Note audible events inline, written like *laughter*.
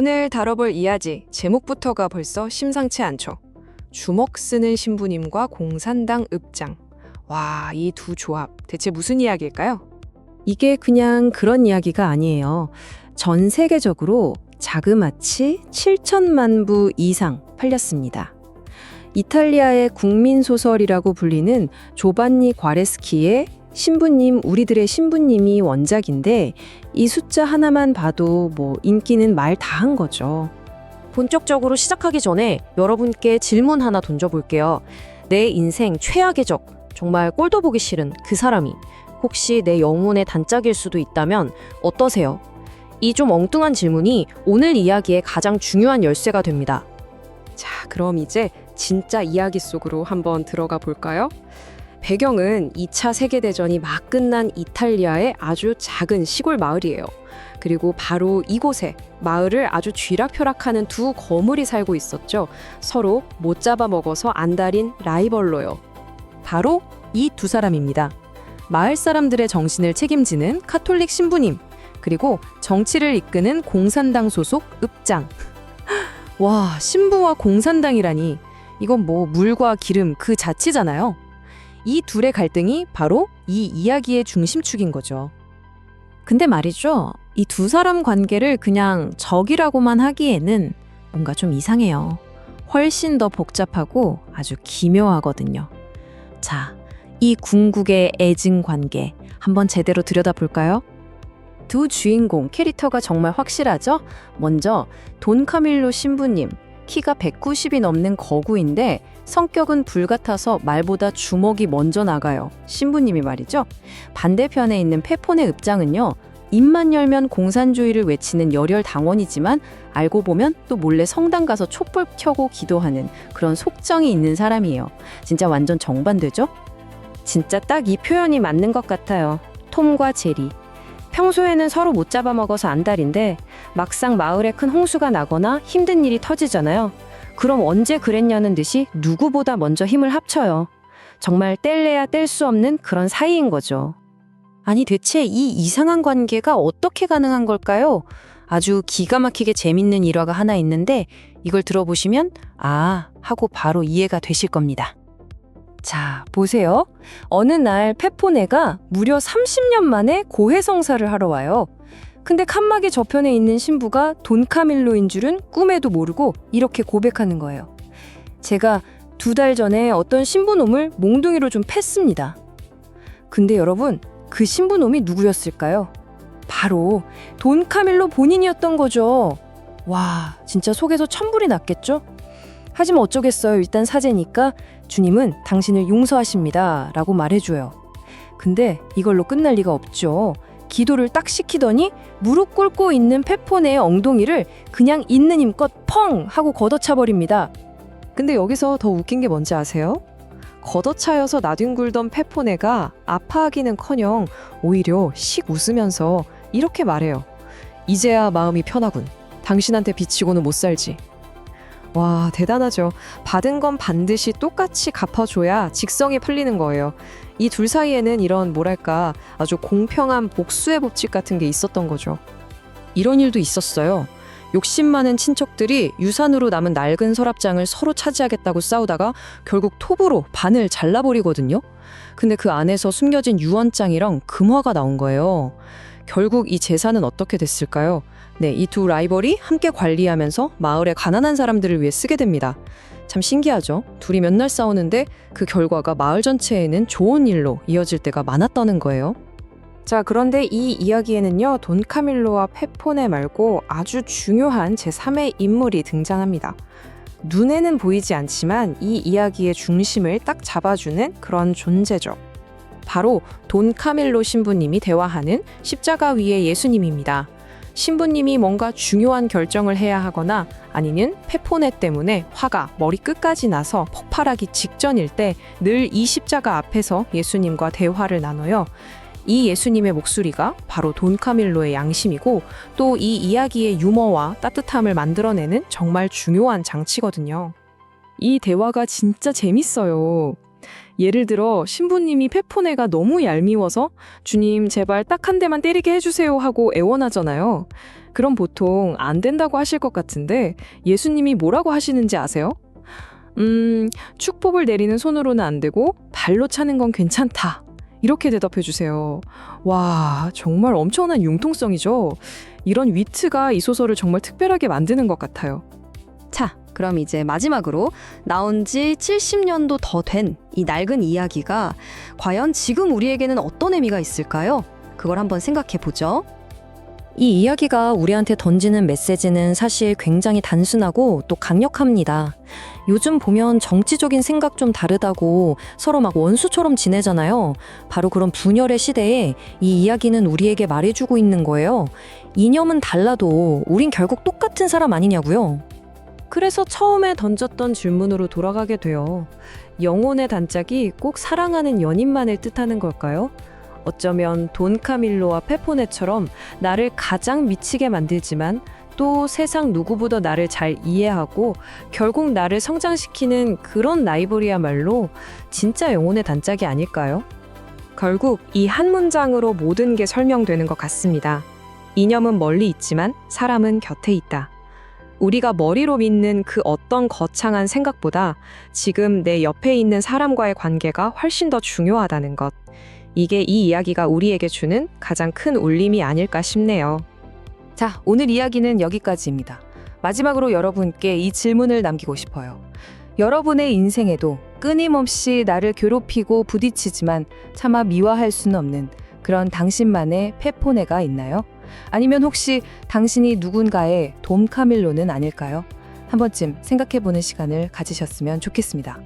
오늘 다뤄볼 이야기 제목부터가 벌써 심상치 않죠. 주먹 쓰는 신부님과 공산당 읍장. 와, 이 두 조합 대체 무슨 이야기일까요? 이게 그냥 그런 이야기가 아니에요. 전 세계적으로 자그마치 7천만 부 이상 팔렸습니다. 이탈리아의 국민 소설이라고 불리는 조반니 과레스키의 신부님 우리들의 신부님이 원작인데 이 숫자 하나만 봐도 뭐 인기는 말 다 한 거죠. 본격적으로 시작하기 전에 여러분께 질문 하나 던져볼게요. 내 인생 최악의 적, 정말 꼴도 보기 싫은 그 사람이 혹시 내 영혼의 단짝일 수도 있다면 어떠세요? 이 좀 엉뚱한 질문이 오늘 이야기의 가장 중요한 열쇠가 됩니다. 자, 그럼 이제 진짜 이야기 속으로 한번 들어가 볼까요? 배경은 2차 세계대전이 막 끝난 이탈리아의 아주 작은 시골 마을이에요. 그리고 바로 이곳에 마을을 아주 쥐락펴락하는 두 거물이 살고 있었죠. 서로 못 잡아먹어서 안달인 라이벌로요. 바로 이 두 사람입니다. 마을 사람들의 정신을 책임지는 카톨릭 신부님, 그리고 정치를 이끄는 공산당 소속 읍장. *laughs* 와, 신부와 공산당이라니. 이건 뭐 물과 기름 그 자체잖아요. 이 둘의 갈등이 바로 이 이야기의 중심축인 거죠. 근데 말이죠. 이 두 사람 관계를 그냥 적이라고만 하기에는 뭔가 좀 이상해요. 훨씬 더 복잡하고 아주 기묘하거든요. 자, 이 궁극의 애증 관계 한번 제대로 들여다볼까요? 두 주인공 캐릭터가 정말 확실하죠? 먼저 돈 카밀로 신부님, 키가 190이 넘는 거구인데 성격은 불같아서 말보다 주먹이 먼저 나가요. 신부님이 말이죠. 반대편에 있는 페폰의 읍장은요. 입만 열면 공산주의를 외치는 열혈 당원이지만 알고 보면 또 몰래 성당 가서 촛불 켜고 기도하는 그런 속정이 있는 사람이에요. 진짜 완전 정반대죠? 진짜 딱 이 표현이 맞는 것 같아요. 톰과 제리. 평소에는 서로 못 잡아먹어서 안달인데 막상 마을에 큰 홍수가 나거나 힘든 일이 터지잖아요. 그럼 언제 그랬냐는 듯이 누구보다 먼저 힘을 합쳐요. 정말 뗄래야 뗄 수 없는 그런 사이인 거죠. 아니 대체 이 이상한 관계가 어떻게 가능한 걸까요? 아주 기가 막히게 재밌는 일화가 하나 있는데 이걸 들어보시면 아 하고 바로 이해가 되실 겁니다. 자, 보세요. 어느 날 페포네가 무려 30년 만에 고해성사를 하러 와요. 근데 칸막이 저편에 있는 신부가 돈 카밀로인 줄은 꿈에도 모르고 이렇게 고백하는 거예요. 제가 두 달 전에 어떤 신부놈을 몽둥이로 좀 팼습니다. 근데 여러분, 그 신부놈이 누구였을까요? 바로 돈 카밀로 본인이었던 거죠. 와, 진짜 속에서 천불이 났겠죠? 하지만 어쩌겠어요. 일단 사제니까 주님은 당신을 용서하십니다. 라고 말해줘요. 근데 이걸로 끝날 리가 없죠. 기도를 딱 시키더니 무릎 꿇고 있는 페포네의 엉덩이를 그냥 있는 힘껏 펑! 하고 걷어차버립니다. 근데 여기서 더 웃긴 게 뭔지 아세요? 걷어차여서 나뒹굴던 페포네가 아파하기는커녕 오히려 씩 웃으면서 이렇게 말해요. 이제야 마음이 편하군. 당신한테 비치고는 못 살지. 와, 대단하죠. 받은 건 반드시 똑같이 갚아줘야 직성이 풀리는 거예요. 이 둘 사이에는 이런 뭐랄까 아주 공평한 복수의 법칙 같은 게 있었던 거죠. 이런 일도 있었어요. 욕심 많은 친척들이 유산으로 남은 낡은 서랍장을 서로 차지하겠다고 싸우다가 결국 톱으로 반을 잘라버리거든요. 근데 그 안에서 숨겨진 유언장이랑 금화가 나온 거예요. 결국 이 재산은 어떻게 됐을까요? 네, 이 두 라이벌이 함께 관리하면서 마을의 가난한 사람들을 위해 쓰게 됩니다. 참 신기하죠? 둘이 몇 날 싸우는데 그 결과가 마을 전체에는 좋은 일로 이어질 때가 많았다는 거예요. 자, 그런데 이 이야기에는요, 돈 카밀로와 페포네 말고 아주 중요한 제3의 인물이 등장합니다. 눈에는 보이지 않지만 이 이야기의 중심을 딱 잡아주는 그런 존재죠. 바로 돈 카밀로 신부님이 대화하는 십자가 위의 예수님입니다. 신부님이 뭔가 중요한 결정을 해야 하거나 아니면 페포네 때문에 화가 머리 끝까지 나서 폭발하기 직전일 때 늘 이 십자가 앞에서 예수님과 대화를 나눠요. 이 예수님의 목소리가 바로 돈 카밀로의 양심이고 또 이 이야기의 유머와 따뜻함을 만들어내는 정말 중요한 장치거든요. 이 대화가 진짜 재밌어요. 예를 들어 신부님이 페포네가 너무 얄미워서 주님 제발 딱 한 대만 때리게 해주세요 하고 애원하잖아요. 그럼 보통 안 된다고 하실 것 같은데 예수님이 뭐라고 하시는지 아세요? 음, 축복을 내리는 손으로는 안 되고 발로 차는 건 괜찮다. 이렇게 대답해 주세요. 와, 정말 엄청난 융통성이죠. 이런 위트가 이 소설을 정말 특별하게 만드는 것 같아요. 자, 그럼 이제 마지막으로 나온 지 70년도 더 된 이 낡은 이야기가 과연 지금 우리에게는 어떤 의미가 있을까요? 그걸 한번 생각해 보죠. 이 이야기가 우리한테 던지는 메시지는 사실 굉장히 단순하고 또 강력합니다. 요즘 보면 정치적인 생각 좀 다르다고 서로 막 원수처럼 지내잖아요. 바로 그런 분열의 시대에 이 이야기는 우리에게 말해주고 있는 거예요. 이념은 달라도 우린 결국 똑같은 사람 아니냐고요. 그래서 처음에 던졌던 질문으로 돌아가게 돼요. 영혼의 단짝이 꼭 사랑하는 연인만을 뜻하는 걸까요? 어쩌면 돈 카밀로와 페포네처럼 나를 가장 미치게 만들지만 또 세상 누구보다 나를 잘 이해하고 결국 나를 성장시키는 그런 라이벌이야말로 진짜 영혼의 단짝이 아닐까요? 결국 이 한 문장으로 모든 게 설명되는 것 같습니다. 이념은 멀리 있지만 사람은 곁에 있다. 우리가 머리로 믿는 그 어떤 거창한 생각보다 지금 내 옆에 있는 사람과의 관계가 훨씬 더 중요하다는 것. 이게 이 이야기가 우리에게 주는 가장 큰 울림이 아닐까 싶네요. 자, 오늘 이야기는 여기까지입니다. 마지막으로 여러분께 이 질문을 남기고 싶어요. 여러분의 인생에도 끊임없이 나를 괴롭히고 부딪히지만 차마 미화할 수는 없는 그런 당신만의 페포네가 있나요? 아니면 혹시 당신이 누군가의 돔 카밀로는 아닐까요? 한 번쯤 생각해 보는 시간을 가지셨으면 좋겠습니다.